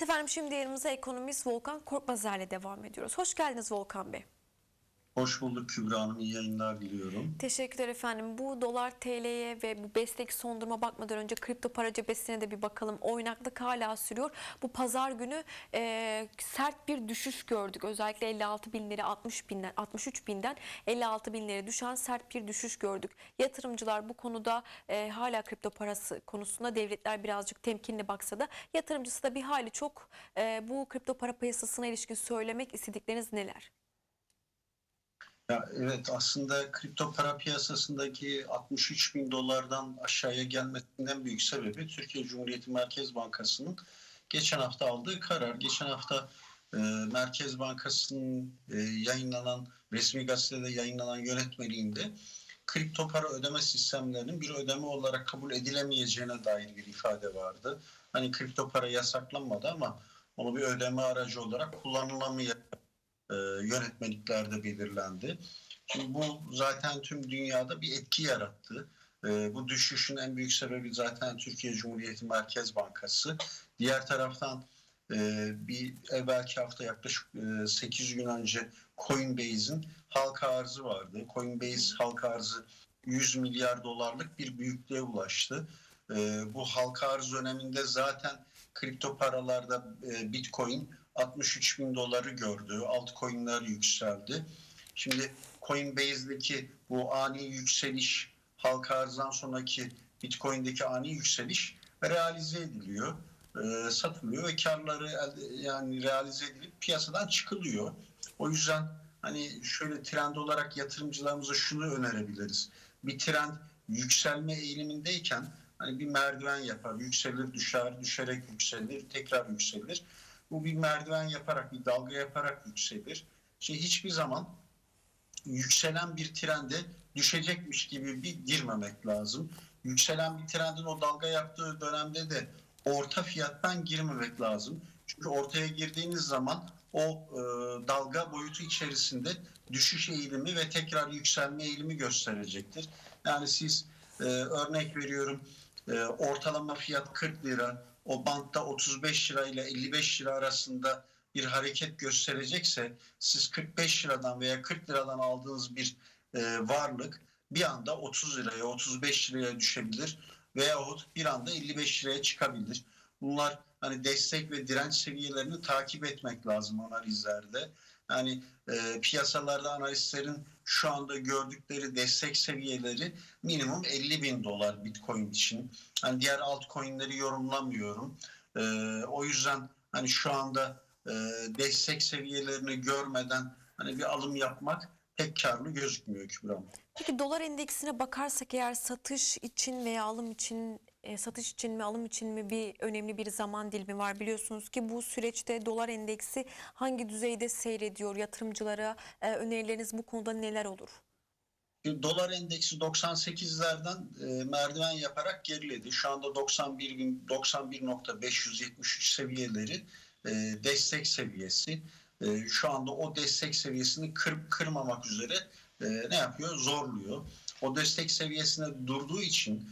Evet efendim şimdi yerimize ekonomist Volkan Korkmazer'le devam ediyoruz. Hoş geldiniz Volkan Bey. Hoş bulduk Kübra Hanım. İyi yayınlar diliyorum. Teşekkürler efendim. Bu dolar TL'ye ve bu BES'teki son duruma bakmadan önce kripto para cephesine de bir bakalım. Oynaklık hala sürüyor. Bu pazar günü e, sert bir düşüş gördük. Özellikle 56 binleri 60 binden 63 binden 56 binlere düşen sert bir düşüş gördük. Yatırımcılar bu konuda e, hala kripto parası konusunda devletler birazcık temkinli baksa da yatırımcısı da bir hali çok e, bu kripto para piyasasına ilişkin söylemek istedikleriniz neler? Ya evet aslında kripto para piyasasındaki 63 bin dolardan aşağıya gelmesinden büyük sebebi Türkiye Cumhuriyeti Merkez Bankası'nın geçen hafta aldığı karar. Geçen hafta e, Merkez Bankası'nın e, yayınlanan resmi gazetede yayınlanan yönetmeliğinde kripto para ödeme sistemlerinin bir ödeme olarak kabul edilemeyeceğine dair bir ifade vardı. Hani kripto para yasaklanmadı ama onu bir ödeme aracı olarak kullanılamayacak e, yönetmeliklerde belirlendi. Şimdi bu zaten tüm dünyada bir etki yarattı. E, bu düşüşün en büyük sebebi zaten Türkiye Cumhuriyeti Merkez Bankası. Diğer taraftan e, bir evvelki hafta yaklaşık e, 8 gün önce Coinbase'in halka arzı vardı. Coinbase halka arzı 100 milyar dolarlık bir büyüklüğe ulaştı. E, bu halka arz döneminde zaten kripto paralarda Bitcoin 63 bin doları gördü. Altcoin'ler yükseldi. Şimdi Coinbase'deki bu ani yükseliş, halka arzdan sonraki Bitcoin'deki ani yükseliş realize ediliyor, e, satılıyor ve karları elde, yani realize edilip piyasadan çıkılıyor. O yüzden hani şöyle trend olarak yatırımcılarımıza şunu önerebiliriz. Bir trend yükselme eğilimindeyken hani bir merdiven yapar, yükselir, düşer, düşerek yükselir, tekrar yükselir. Bu bir merdiven yaparak, bir dalga yaparak yükselir. Şey hiçbir zaman yükselen bir trende düşecekmiş gibi bir girmemek lazım. Yükselen bir trendin o dalga yaptığı dönemde de orta fiyattan girmemek lazım. Çünkü ortaya girdiğiniz zaman o e, dalga boyutu içerisinde düşüş eğilimi ve tekrar yükselme eğilimi gösterecektir. Yani siz e, örnek veriyorum e, ortalama fiyat 40 lira, o bantta 35 lira ile 55 lira arasında bir hareket gösterecekse siz 45 liradan veya 40 liradan aldığınız bir e, varlık bir anda 30 liraya 35 liraya düşebilir veyahut bir anda 55 liraya çıkabilir. Bunlar hani destek ve direnç seviyelerini takip etmek lazım analizlerde. Yani e, piyasalarda analistlerin şu anda gördükleri destek seviyeleri minimum 50 bin dolar Bitcoin için. Hani diğer altcoin'leri yorumlamıyorum. E, o yüzden hani şu anda e, destek seviyelerini görmeden hani bir alım yapmak pek karlı gözükmüyor Kübra Hanım. Peki dolar endeksine bakarsak eğer satış için veya alım için e, satış için mi alım için mi bir önemli bir zaman dilimi var biliyorsunuz ki bu süreçte dolar endeksi hangi düzeyde seyrediyor yatırımcılara e, önerileriniz bu konuda neler olur? Dolar endeksi 98'lerden e, merdiven yaparak geriledi. Şu anda 91 bin 91.573 seviyeleri e, destek seviyesi. Şu anda o destek seviyesini kır, kırmamak üzere ne yapıyor? Zorluyor. O destek seviyesine durduğu için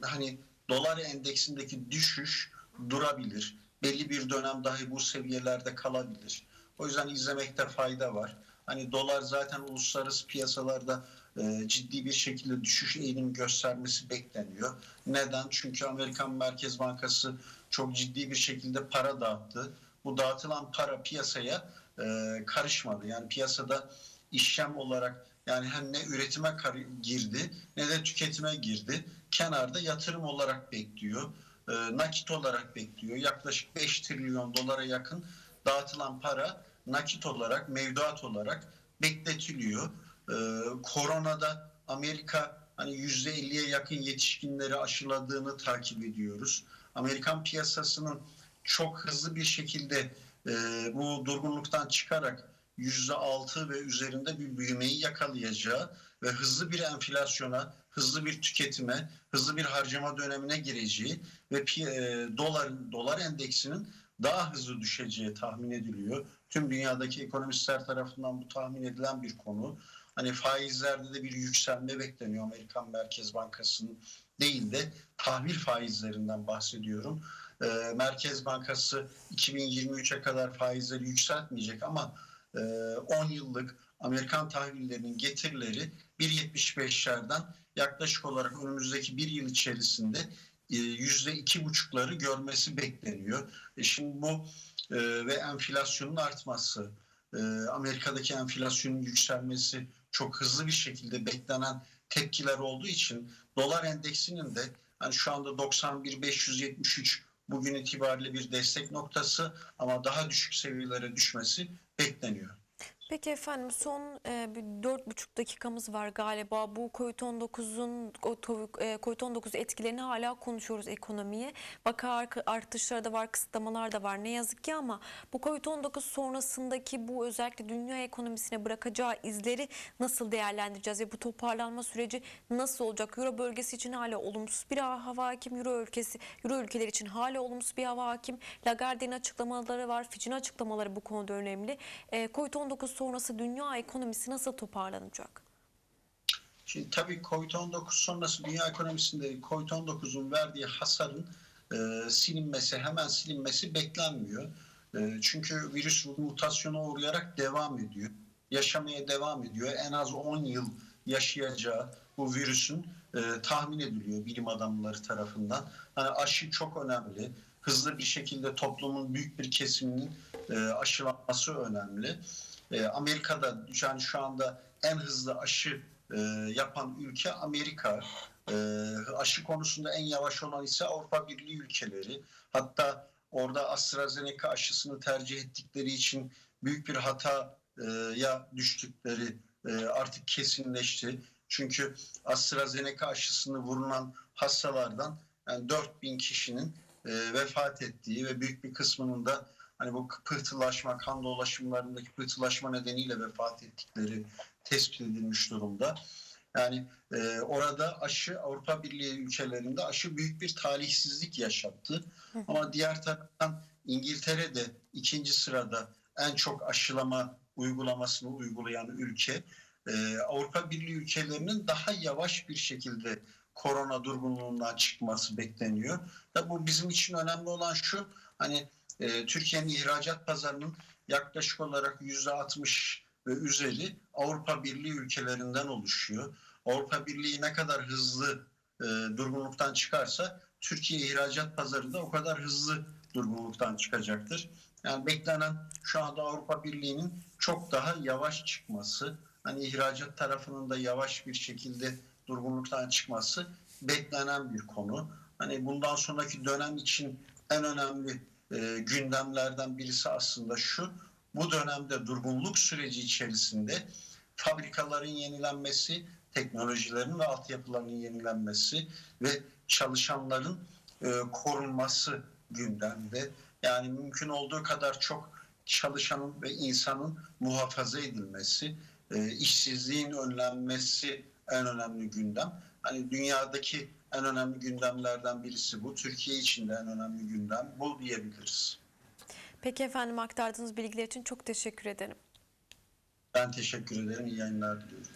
hani dolar endeksindeki düşüş durabilir. Belli bir dönem dahi bu seviyelerde kalabilir. O yüzden izlemekte fayda var. Hani dolar zaten uluslararası piyasalarda e, ciddi bir şekilde düşüş eğilim göstermesi bekleniyor. Neden? Çünkü Amerikan Merkez Bankası çok ciddi bir şekilde para dağıttı. Bu dağıtılan para piyasaya e, karışmadı. Yani piyasada işlem olarak yani hem ne üretime girdi ne de tüketime girdi. Kenarda yatırım olarak bekliyor. E, nakit olarak bekliyor. Yaklaşık 5 trilyon dolara yakın dağıtılan para nakit olarak, mevduat olarak bekletiliyor. Ee, koronada Amerika hani %50'ye yakın yetişkinleri aşıladığını takip ediyoruz. Amerikan piyasasının çok hızlı bir şekilde e, bu durgunluktan çıkarak %6 ve üzerinde bir büyümeyi yakalayacağı ve hızlı bir enflasyona, hızlı bir tüketime, hızlı bir harcama dönemine gireceği ve e, dolar dolar endeksinin daha hızlı düşeceği tahmin ediliyor. Tüm dünyadaki ekonomistler tarafından bu tahmin edilen bir konu. Hani faizlerde de bir yükselme bekleniyor Amerikan Merkez Bankası'nın değil de tahvil faizlerinden bahsediyorum. e, Merkez Bankası 2023'e kadar faizleri yükseltmeyecek ama 10 yıllık Amerikan tahvillerinin getirileri 1.75'lerden yaklaşık olarak önümüzdeki bir yıl içerisinde e, yüzde iki buçukları görmesi bekleniyor. E, Şimdi bu e, ve enflasyonun artması, Amerika'daki enflasyonun yükselmesi çok hızlı bir şekilde beklenen tepkiler olduğu için dolar endeksinin de hani şu anda 91.573 bugün itibariyle bir destek noktası ama daha düşük seviyelere düşmesi bekleniyor. Peki efendim son e, bir dört buçuk dakikamız var galiba. Bu COVID-19'un o to- e, COVID-19 etkilerini hala konuşuyoruz ekonomiye. Vaka ar- artışları da var, kısıtlamalar da var ne yazık ki ama bu COVID-19 sonrasındaki bu özellikle dünya ekonomisine bırakacağı izleri nasıl değerlendireceğiz ve bu toparlanma süreci nasıl olacak? Euro bölgesi için hala olumsuz bir hava hakim, Euro ülkesi, Euro ülkeler için hala olumsuz bir hava hakim. Lagarde'nin açıklamaları var, Fitch'in açıklamaları bu konuda önemli. E, COVID-19 sonrası dünya ekonomisi nasıl toparlanacak? Şimdi tabii Covid-19 sonrası dünya ekonomisinde Covid-19'un verdiği hasarın e, silinmesi, hemen silinmesi beklenmiyor. E, çünkü virüs mutasyona uğrayarak devam ediyor. Yaşamaya devam ediyor. En az 10 yıl yaşayacağı bu virüsün e, tahmin ediliyor bilim adamları tarafından. Hani aşı çok önemli. Hızlı bir şekilde toplumun büyük bir kesiminin e, aşılanması önemli. E, Amerika'da yani şu anda en hızlı aşı e, yapan ülke Amerika. E, aşı konusunda en yavaş olan ise Avrupa Birliği ülkeleri. Hatta orada AstraZeneca aşısını tercih ettikleri için büyük bir hataya düştükleri e, artık kesinleşti. Çünkü AstraZeneca aşısını vurulan hastalardan yani 4000 kişinin e, vefat ettiği ve büyük bir kısmının da hani bu pıhtılaşma, kan dolaşımlarındaki pıhtılaşma nedeniyle vefat ettikleri tespit edilmiş durumda. Yani e, orada aşı Avrupa Birliği ülkelerinde aşı büyük bir talihsizlik yaşattı. Ama diğer taraftan İngiltere de ikinci sırada en çok aşılama uygulamasını uygulayan ülke. E, Avrupa Birliği ülkelerinin daha yavaş bir şekilde korona durgunluğundan çıkması bekleniyor. Ve bu bizim için önemli olan şu hani e, Türkiye'nin ihracat pazarının yaklaşık olarak yüzde 60 ve üzeri Avrupa Birliği ülkelerinden oluşuyor. Avrupa Birliği ne kadar hızlı e, durgunluktan çıkarsa Türkiye ihracat pazarı da o kadar hızlı durgunluktan çıkacaktır. Yani beklenen şu anda Avrupa Birliği'nin çok daha yavaş çıkması, hani ihracat tarafının da yavaş bir şekilde durgunluktan çıkması beklenen bir konu. Hani bundan sonraki dönem için en önemli e, gündemlerden birisi aslında şu. Bu dönemde durgunluk süreci içerisinde fabrikaların yenilenmesi, teknolojilerin ve altyapılarının yenilenmesi ve çalışanların e, korunması gündemde. Yani mümkün olduğu kadar çok çalışanın ve insanın muhafaza edilmesi, e, işsizliğin önlenmesi en önemli gündem. Hani dünyadaki en önemli gündemlerden birisi bu. Türkiye için de en önemli gündem bu diyebiliriz. Peki efendim aktardığınız bilgiler için çok teşekkür ederim. Ben teşekkür ederim. İyi yayınlar diliyorum.